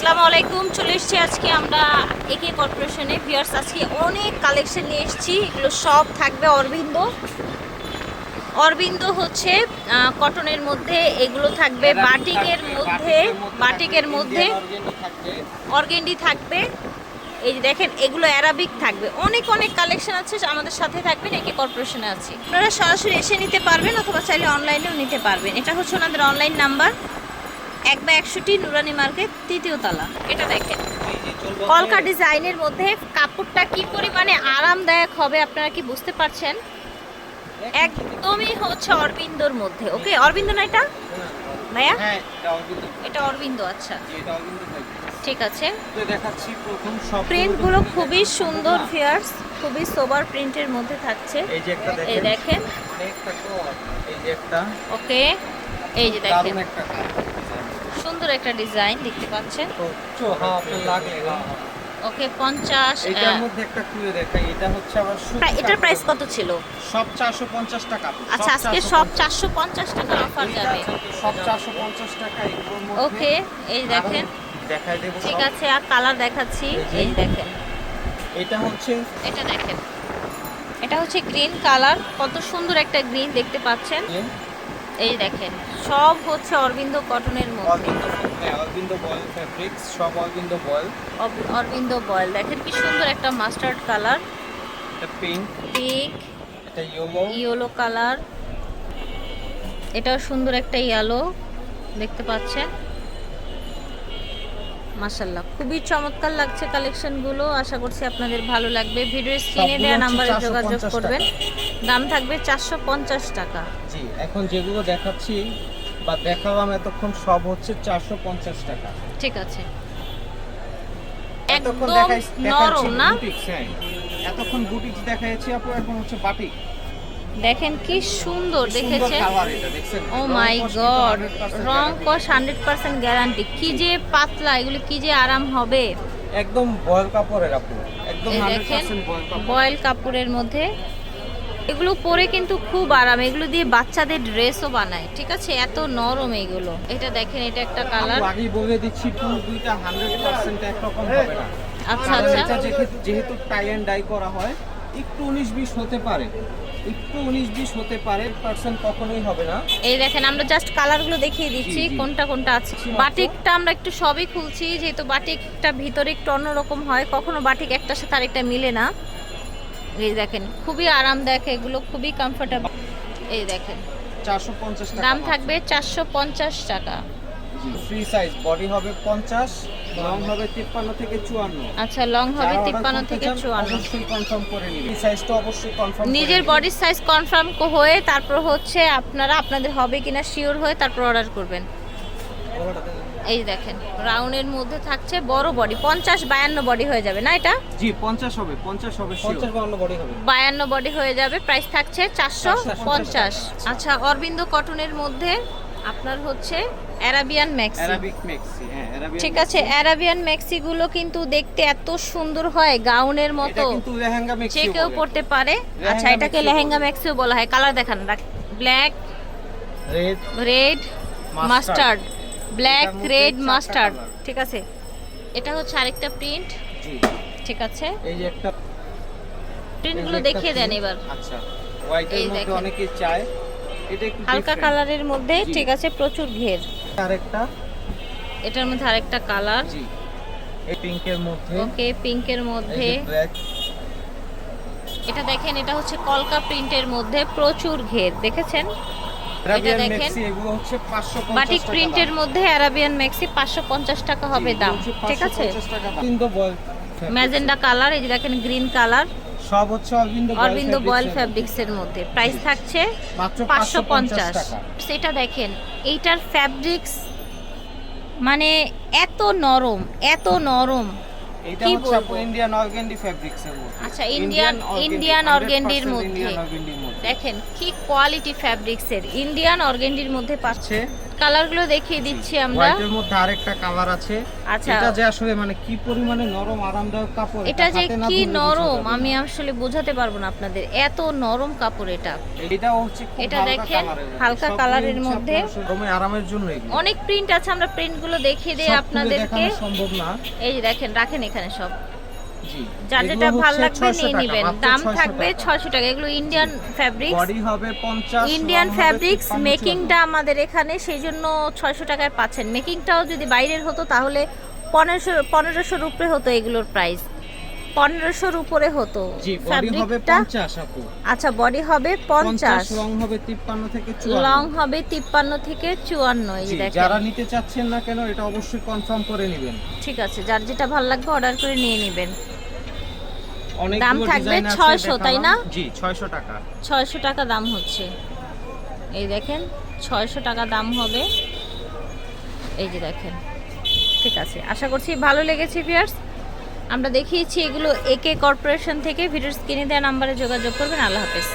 আসসালামু আলাইকুম চলে এসেছি আজকে আমরা একে কর্পোরেশনে ভিউয়ার্স আজকে অনেক কালেকশন নিয়ে এসেছি। এগুলো সব থাকবে অরবিন্দ। অরবিন্দ হচ্ছে কটনের মধ্যে। এগুলো থাকবে বাটিকের মধ্যে। বাটিকের মধ্যে অর্গেন্ডি থাকবে। এই যে দেখেন এগুলো অ্যারাবিক থাকবে। অনেক অনেক কালেকশন আছে আমাদের সাথে থাকবেন একে কর্পোরেশনে আছে। আপনারা সরাসরি এসে নিতে পারবেন অথবা চাইলে অনলাইনেও নিতে পারবেন। এটা হচ্ছে ওনাদের অনলাইন নাম্বার এক বা একশোটি নুরানি মার্কেট তৃতীয় তলা। এটা দেখেন। কলকা ডিজাইনের মধ্যে কাপড়টা কি পরিমাণে আরামদায়ক হবে আপনারা কি বুঝতে পারছেন? একদমই হচ্ছে অরবিন্দর মধ্যে ওকে? অরবিন্দ না এটা? ভাইয়া? হ্যাঁ এটা অরবিন্দ। আচ্ছা। ঠিক আছে। প্রিন্টগুলো খুবই সুন্দর ফিয়ার্স খুবই সোবার প্রিন্টের মধ্যে থাকছে। এই যে একটা এই দেখেন। এই যে একটা। ওকে এই যে দেখেন। সুন্দর একটা ডিজাইন দেখতে পাচ্ছেন। তো হ্যাঁ। ওকে পঞ্চাশ এটার মধ্যে একটা খুলে দেখাই এটা হচ্ছে আবার সুতি এটার প্রাইস কত ছিল? সব 450 টাকা। আচ্ছা আজকে সব চারশো পঞ্চাশ টাকা অফার যাবে। সব 450 টাকা ওকে এই দেখেন। দেখাই দেব ঠিক আছে আর কালার দেখাচ্ছি। এই দেখেন। এটা হচ্ছে এটা দেখেন। এটা হচ্ছে গ্রিন কালার কত সুন্দর একটা গ্রিন দেখতে পাচ্ছেন। এই দেখেন। সব হচ্ছে অরবিন্দ কটনের মধ্যে। অরবিন্দ হ্যাঁ অরবিন্দ বয়েল সব অরবিন্দ বয়েল। অরবিন্দ বয়েল। দেখেন কি সুন্দর একটা মাস্টার্ড কালার। এটা পিঙ্ক পিঙ্ক এটা ইয়েলো ইয়েলো কালার। এটাও সুন্দর একটা ইয়েলো দেখতে পাচ্ছেন। মাশাল্লাহ খুবই চমৎকার লাগছে কালেকশনগুলো আশা করছি আপনাদের ভালো লাগবে। ভিডিও স্ক্রিনে দেওয়া নাম্বারে যোগাযোগ করবেন। দাম থাকবে চারশো পঞ্চাশ টাকা। জি এখন যেগুলো দেখাচ্ছি বা দেখালাম এতক্ষণ সব হচ্ছে চারশো পঞ্চাশ টাকা। ঠিক আছে। এতক্ষণ একদম দেখাই- দেখাচ্ছি নরম না? হ্যাঁ। এতক্ষণ বুটিক্স দেখাইছি আপু এখন হচ্ছে বাটিক দেখেন কি সুন্দর দেখেছেন? ও মাই গড রং কস হান্ড্রেড পার্সেন্ট গ্যারান্টি কি যে পাতলা এগুলো কি যে আরাম হবে? একদম বয়েল কাপড়ের আপু একদম দেখেন বয়েল কাপড়ের মধ্যে এগুলো পরে কিন্তু খুব আরাম। এগুলো দিয়ে বাচ্চাদের ড্রেসও বানায় ঠিক আছে? এত নরম এগুলো। এটা দেখেন এটা একটা কালার আগেই বলে দিচ্ছি পুরো দুইটা হান্ড্রেড পার্সেন্ট একরকম হবে না। আচ্ছা আচ্ছা। যেহেতু টাই অ্যান্ড ডাই করা হয় একটু উনিশ বিশ হতে পারে। একটু উনিশ বিশ হতে পারে পার্সেন্ট কখনোই হবে না। এই দেখেন আমরা জাস্ট কালারগুলো দেখিয়ে দিচ্ছি। কোনটা কোনটা আছে। বাটিকটা আমরা একটু সবই খুলছি যেহেতু বাটিকটা ভিতরে একটু অন্যরকম হয় কখনো বাটিক একটার সাথে আরেকটা মিলে না। এই দেখেন খুবই আরাম আরামদায়ক এগুলো খুবই কমফোর্টেবল এই দেখেন চারশো পঞ্চাশ দাম থাকবে চারশো পঞ্চাশ টাকা। ফ্রি সাইজ বডি হবে পঞ্চাশ লং হবে তিপ্পান্ন থেকে চুয়ান্ন। আচ্ছা লং হবে তিপ্পান্ন থেকে চুয়ান্ন। অবশ্যই কনফার্ম করে নিন সাইজটা অবশ্যই কনফার্ম নিজের বডির সাইজ কনফার্ম হয়ে তারপর হচ্ছে আপনারা আপনাদের হবে কিনা শিওর হয়ে তারপর অর্ডার করবেন। এই দেখেন রাউন্ডের মধ্যে থাকছে বড় বডি পঞ্চাশ বায়ান্ন বডি হয়ে যাবে না এটা? জি পঞ্চাশ হবে পঞ্চাশ হবে পঞ্চাশ বাউন্ন বডি হবে। বায়ান্ন বডি হয়ে যাবে প্রাইস থাকছে চারশো পঞ্চাশ। আচ্ছা অরবিন্দ কটনের মধ্যে আপনার হচ্ছে অ্যারাবিয়ান ম্যাক্সি অ্যারাবিক মেক্সি হ্যাঁ ঠিক আছে অ্যারাবিয়ান ম্যাক্সিগুলো কিন্তু দেখতে এত সুন্দর হয় গাউনের মতো। কিন্তু লেহেঙ্গা যে কেউ পড়তে পারে। আচ্ছা এটাকে লেহেঙ্গা ম্যাক্সিও বলা হয়। কালার দেখান black red red mustard black red mustard ঠিক আছে? এটা হচ্ছে আরেকটা প্রিন্ট ঠিক আছে? এই যে একটা প্রিন্টগুলো দেখিয়ে দেন এবার। আচ্ছা। হোয়াইটের মধ্যে অনেকে চায়। এটা একটু হালকা কালারের মধ্যে ঠিক আছে প্রচুর ঘের। আরেকটা। এটার মধ্যে আরেকটা কালার জি। এই পিঙ্কের মধ্যে। ওকে পিঙ্কের মধ্যে। এটা দেখেন এটা হচ্ছে কলকা প্রিন্টের মধ্যে প্রচুর ঘের। দেখেছেন? আরাবিয়ান দেখেন। মেক্সি 550 বাটিক প্রিন্টের মধ্যে অ্যারাবিয়ান পাঁচশো পঞ্চাশ টাকা হবে দাম ঠিক আছে? 550 ম্যাজেন্ডা কালার এই যে দেখেন গ্রিন কালার সব হচ্ছে অরবিন্দ অরবিন্দ বয়েল ফ্যাব্রিক্স এর মধ্যে। প্রাইস থাকছে মাত্র পাঁচশো 550 পঞ্চাশ। টাকা। সেটা দেখেন এইটার ফ্যাব্রিক্স মানে এত নরম এত নরম। এটা হচ্ছে ইন্ডিয়ান অর্গানডি ফ্যাব্রিক্স এর মধ্যে। আচ্ছা, মধ্যে। ইন্ডিয়ান অর্গেন্ডির মধ্যে। দেখেন কি কোয়ালিটি ফ্যাব্রিক্স এর। ইন্ডিয়ান অর্গেন্ডির মধ্যে পাচ্ছে। কালারগুলো দেখিয়ে দিচ্ছি আমরা। হোয়াইটের মধ্যে আরেকটা কালার আছে। আচ্ছা। এটা যে আসলে মানে কি পরিমাণে নরম আরামদায়ক কাপড় এটা যে কি নরম আমি আসলে বোঝাতে পারব না আপনাদের। এত নরম কাপড় এটা। এটাও হচ্ছে খুব এটা দেখেন, হালকা কালারের মধ্যে। আরামের জন্য অনেক প্রিন্ট আছে আমরা প্রিন্টগুলো দেখিয়ে দিই আপনাদেরকে। সম্ভব না। এই দেখেন রাখেন এখানে সব। যার যেটা ভালো লাগবে নিয়ে নেবেন। দাম থাকবে টাকা। ছয়শো টাকা। এগুলো ইন্ডিয়ান ফ্যাব্রিক্স বডি হবে 50 ইন্ডিয়ান ফ্যাব্রিক্স মেকিংটা আমাদের এখানে সেই জন্য ছয়শো টাকায় পাচ্ছেন। মেকিংটাও যদি বাইরের হতো তাহলে পনেরোশো পনেরোশোর উপরে হতো এগুলোর প্রাইস পনেরোশোর উপরে হতো। ফ্যাব্রিকটা আচ্ছা বডি হবে পঞ্চাশ। 50 রং হবে 53 থেকে লং হবে তিপ্পান্ন থেকে চুয়ান্ন যারা নিতে চাচ্ছেন না কেন এটা অবশ্যই কনফার্ম করে নেবেন। ঠিক আছে যার যেটা ভালো লাগবে অর্ডার করে নিয়ে নেবেন। দাম থাকবে 600 তাই না? জি 600 টাকা। ছয়শো টাকা দাম হচ্ছে। এই দেখেন ছয়শো টাকা দাম হবে। এই যে দেখেন ঠিক আছে। আশা করছি ভালো লেগেছে ভিয়ার্স আমরা দেখিয়েছি এগুলো একে কর্পোরেশন থেকে। ভিডিও স্ক্রিনে দেওয়া নাম্বারে যোগাযোগ করবেন। আল্লাহ হাফেজ।